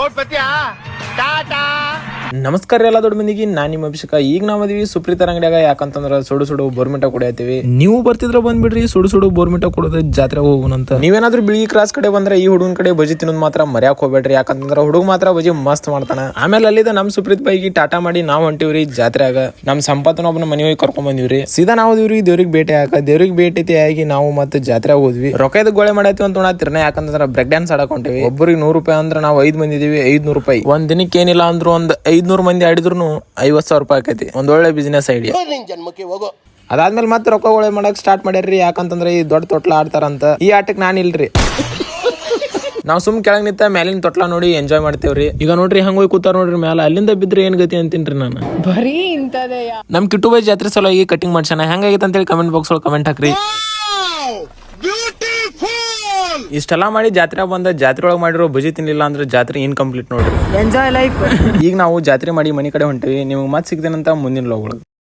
ಓಡ್ಬತ್ತೀಯಾ ಟಾಟಾ ನಮಸ್ಕಾರ ಎಲ್ಲ ದೊಡ್ಡ ಮಂದಿಗೆ. ನಾನ್ ನಿಮ್ಮ ಅಭಿಷೇಕ. ಈಗ ನಾವು ಅದೀವಿ ಸುಪ್ರೀತರ ಅಂಗಡಿಯಾಗ. ಯಾಕಂತಂದ್ರ ಸುಡು ಸುಡು ಬೋರ್ಮಿಟ ಕುಡಿಯತ್ತೀವಿ ನೀವು ಬರ್ತಿದ್ರ ಬಂದ್ಬಿಡ್ರಿ ಸುಡು ಸುಡು ಬೋರ್ಮಿಟ ಕುಡಿದ್ರೆ ಜಾತ್ರೆ ಹೋಗುವಂತ ನೀವೇನಾದ್ರೂ ಬಿಳಿ ಕ್ರಾಸ್ ಕಡೆ ಬಂದ್ರೆ ಈ ಹುಡುಗನ ಕಡೆ ಬಜಿ ತಿನ್ನೋದು ಮಾತ್ರ ಮರ್ಯಾಕ್ ಹೋಗ್ಬೇಡ್ರಿ. ಯಾಕಂತಂದ್ರ ಹುಡುಗ ಮಾತ್ರ ಬಜಿ ಮಸ್ತ್ ಮಾಡ್ತಾನ. ಆಮೇಲೆ ಅಲ್ಲಿದ ನಮ್ ಸುಪ್ರೀತ್ ಬೈಗಿ ಟಾಟಾ ಮಾಡಿ ನಾವು ಹೊಂಟಿವ್ರಿ ಜಾತ್ರೆಯಾಗ. ನಮ್ ಸಂಪತ್ತನ ಒಬ್ಬನ ಮನೆ ಹೋಗಿ ಕರ್ಕೊಂಡ್ ಬಂದಿವ್ರಿ. ಸೀದಾ ನಾವು ಇವ್ರಿ ದೇವ್ರಿಗೆ ಭೇಟಿ ಹಾಕ. ದೇವ್ರಿಗೆ ಭೇಟಿ ಆಗಿ ನಾವು ಮತ್ತೆ ಜಾತ್ರೆ ಹೋದ್ವಿ. ರೊಕ್ಕದ ಗೋಳೆ ಮಾಡತ್ತೀವಿ ಅಂತ ಉಣಾತಿರ್ನ ಯಾಕಂತಂದ್ರ ಬ್ರೇಕ್ ಡ್ಯಾನ್ಸ್ ಆಡಕೊಂಡಿವಿ ಹೊಂಟಿವಿ. ಒಬ್ಬರಿಗೆ ನೂರು ರೂಪಾಯಿ ಅಂದ್ರೆ ನಾವು ಐದ್ ಮಂದಿ ಇದೀವಿ ಐದ್ನೂರು ರೂಪಾಯಿ. ಒಂದ್ ದಿನಕ್ಕೆ ಏನಿಲ್ಲ ಅಂದ್ರು ಒಂದ್ ಐದ್ನೂರು ಮಂದಿ ಆಡಿದ್ರು ಐವತ್ ಸಾವಿರ ರೂಪಾಯಿ ಆಕೈತಿ. ಒಂದ್ ಒಳ್ಳೆ ಬಿಸ್ನೆಸ್ ಐಡಿಯಾ ಜನ್ಮಕ್ಕೆ ಹೋಗೋ. ಅದಾದ್ಮೇಲೆ ಮತ್ತೆ ರೊಕ್ಕ ಒಳ್ಳೆ ಮಾಡಕ್ ಸ್ಟಾರ್ಟ್ ಮಾಡ್ಯಾರ್ರಿ. ಯಾಕಂತಂದ್ರೆ ಈ ದೊಡ್ಡ ತೊಟ್ಲ ಆಡ್ತಾರಂತ. ಈ ಆಟಕ್ ನಾನ್ ಇಲ್ರಿ. ನಾವ್ ಸುಮ್ ಕೆಳಗ್ ನಿಂತ ಮ್ಯಾಲಿನ ತೊಟ್ಲ ನೋಡಿ ಎಂಜಾಯ್ ಮಾಡ್ತೇವ್ರಿ. ಈಗ ನೋಡ್ರಿ ಹಂಗ ಹೋಗಿ ಕೂತಾರ ನೋಡ್ರಿ ಮ್ಯಾಲ. ಅಲ್ಲಿಂದ ಬಿದ್ರೆ ಏನ್ ಗತಿ ಅಂತೀನ್ರಿ ನಾನು? ಬರೀ ಇಂಥದೆಯಾ? ನಮ್ ಬೈ ಜಾತ್ರೆ ಸಲುವಾಗಿ ಕಟಿಂಗ್ ಮಾಡ್ಸಣ. ಹೆಂಗಾಗೈತೆ ಅಂತೇಳಿ ಕಮೆಂಟ್ ಬಾಕ್ಸ್ ಒಳಗೆ ಕಮೆಂಟ್ ಹಾಕ್ರಿ. ಇಷ್ಟೆಲ್ಲ ಮಾಡಿ ಜಾತ್ರೆ ಬಂದ ಜಾತ್ರೆ ಒಳಗೆ ಮಾಡಿರೋ ಬಜಿ ತಿನ್ನಿಲ್ಲ ಅಂದ್ರೆ ಜಾತ್ರೆ ಇನ್ಕಂಪ್ಲೀಟ್ ನೋಡ್ರಿ. ಎಂಜಾಯ್ ಲೈಫ್ ಈಗ ನಾವು ಜಾತ್ರೆ ಮಾಡಿ ಮನೆ ಕಡೆ ಹೊಂಟಿವಿ ನಿಮ್ಗೆ ಮತ್ತೆ ಸಿಗ್ತೇನಂತ ಮುಂದಿನ ಲೋಗಳು